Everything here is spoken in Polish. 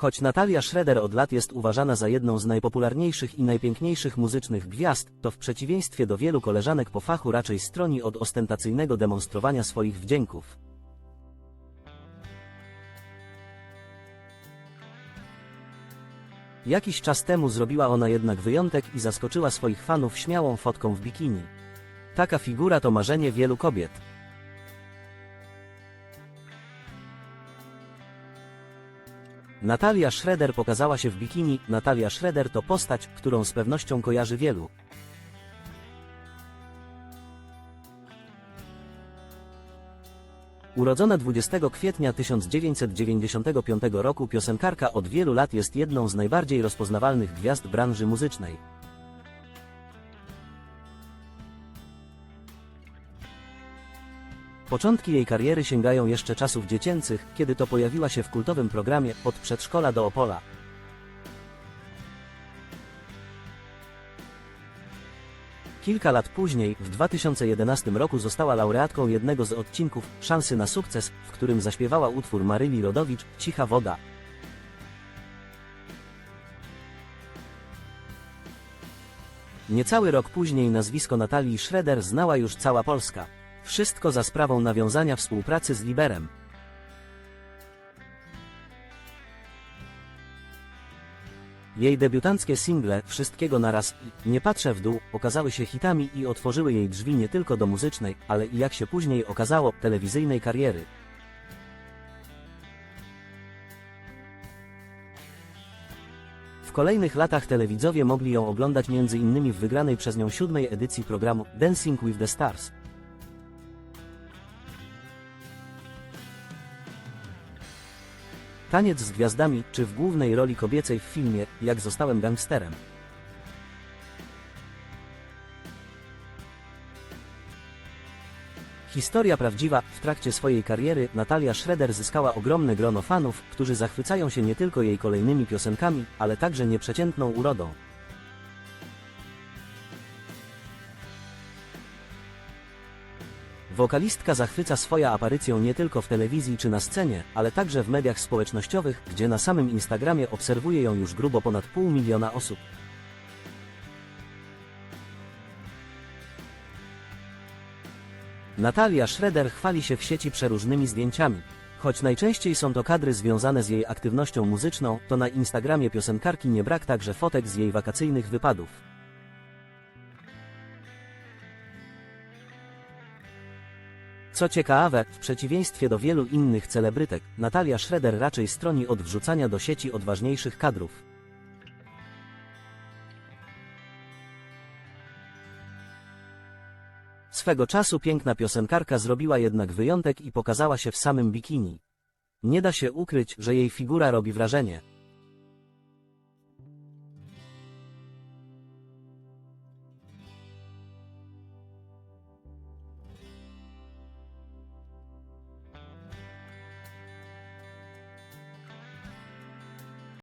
Choć Natalia Schroeder od lat jest uważana za jedną z najpopularniejszych i najpiękniejszych muzycznych gwiazd, to w przeciwieństwie do wielu koleżanek po fachu raczej stroni od ostentacyjnego demonstrowania swoich wdzięków. Jakiś czas temu zrobiła ona jednak wyjątek i zaskoczyła swoich fanów śmiałą fotką w bikini. Taka figura to marzenie wielu kobiet. Natalia Schroeder pokazała się w bikini. Natalia Schroeder to postać, którą z pewnością kojarzy wielu. Urodzona 20 kwietnia 1995 roku piosenkarka od wielu lat jest jedną z najbardziej rozpoznawalnych gwiazd branży muzycznej. Początki jej kariery sięgają jeszcze czasów dziecięcych, kiedy to pojawiła się w kultowym programie Od przedszkola do Opola. Kilka lat później, w 2011 roku została laureatką jednego z odcinków Szansy na sukces, w którym zaśpiewała utwór Maryli Rodowicz Cicha woda. Niecały rok później nazwisko Natalii Schroeder znała już cała Polska. Wszystko za sprawą nawiązania współpracy z Liberem. Jej debiutanckie single Wszystkiego naraz i Nie patrzę w dół okazały się hitami i otworzyły jej drzwi nie tylko do muzycznej, ale i jak się później okazało, telewizyjnej kariery. W kolejnych latach telewidzowie mogli ją oglądać m.in. w wygranej przez nią siódmej edycji programu Dancing with the Stars. Taniec z gwiazdami, czy w głównej roli kobiecej w filmie Jak zostałem gangsterem. Historia prawdziwa, w trakcie swojej kariery Natalia Schroeder zyskała ogromne grono fanów, którzy zachwycają się nie tylko jej kolejnymi piosenkami, ale także nieprzeciętną urodą. Wokalistka zachwyca swoją aparycją nie tylko w telewizji czy na scenie, ale także w mediach społecznościowych, gdzie na samym Instagramie obserwuje ją już grubo ponad pół miliona osób. Natalia Schroeder chwali się w sieci przeróżnymi zdjęciami. Choć najczęściej są to kadry związane z jej aktywnością muzyczną, to na Instagramie piosenkarki nie brak także fotek z jej wakacyjnych wypadów. Co ciekawe, w przeciwieństwie do wielu innych celebrytek, Natalia Schroeder raczej stroni od wrzucania do sieci odważniejszych kadrów. Swego czasu piękna piosenkarka zrobiła jednak wyjątek i pokazała się w samym bikini. Nie da się ukryć, że jej figura robi wrażenie.